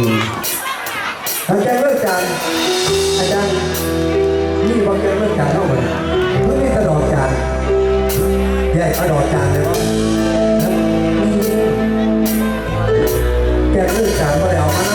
อาจารย์เลิกการอาจารย์นี่บางอาจารย์เลิกการเท่าไหร่เพื่อนี่ตลอดการใหญ่ตลอดการเลยแกเลิกการก็ได้เอามา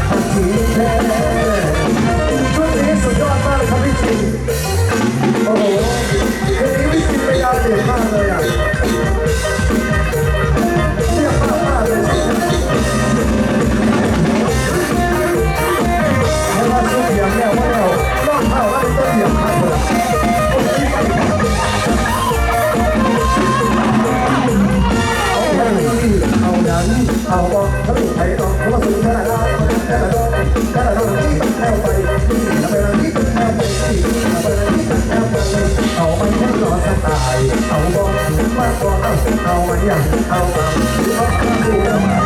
I'll keep เอาเนี่ยเอาเอา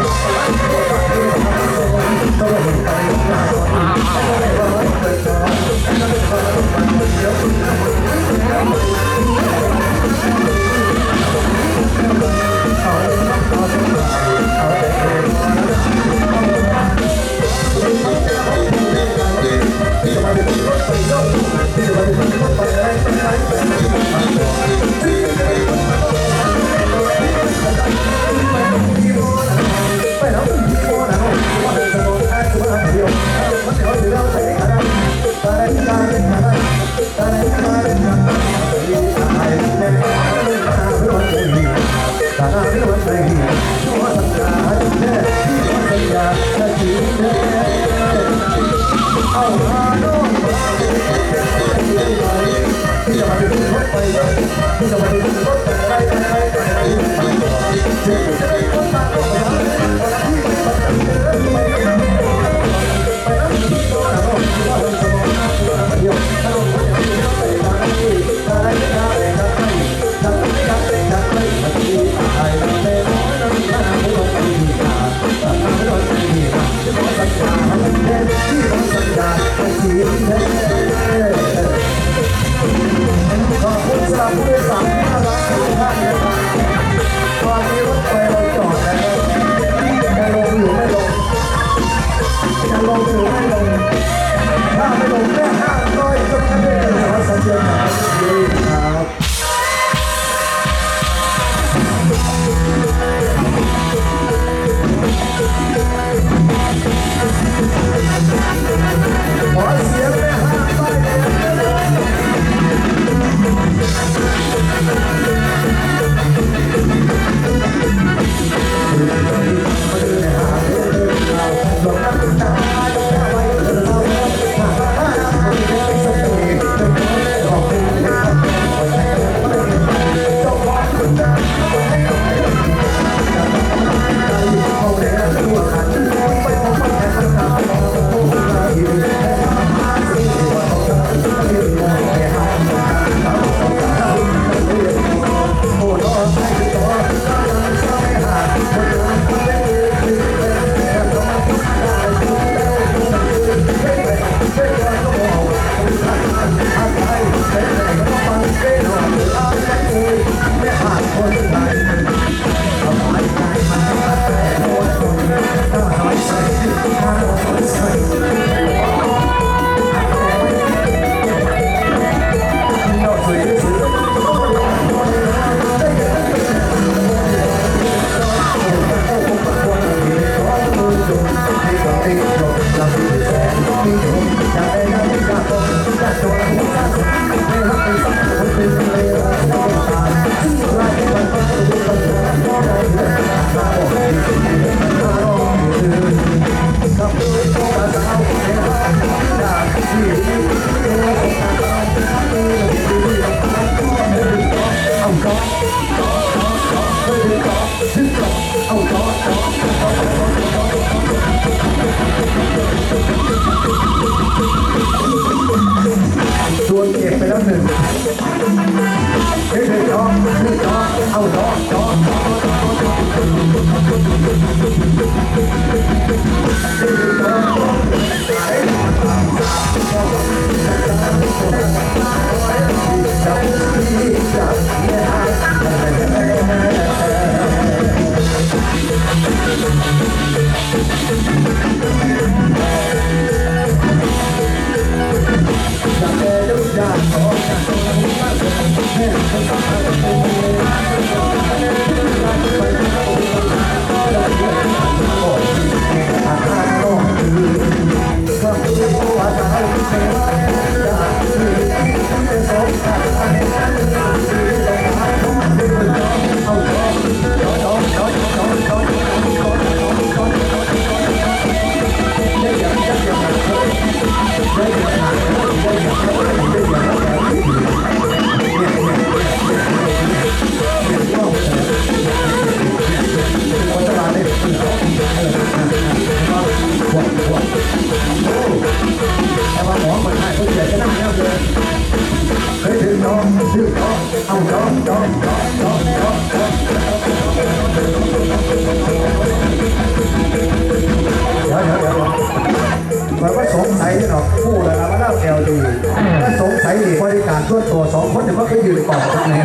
แต่ว่าไปยืนก่อนตรงนี้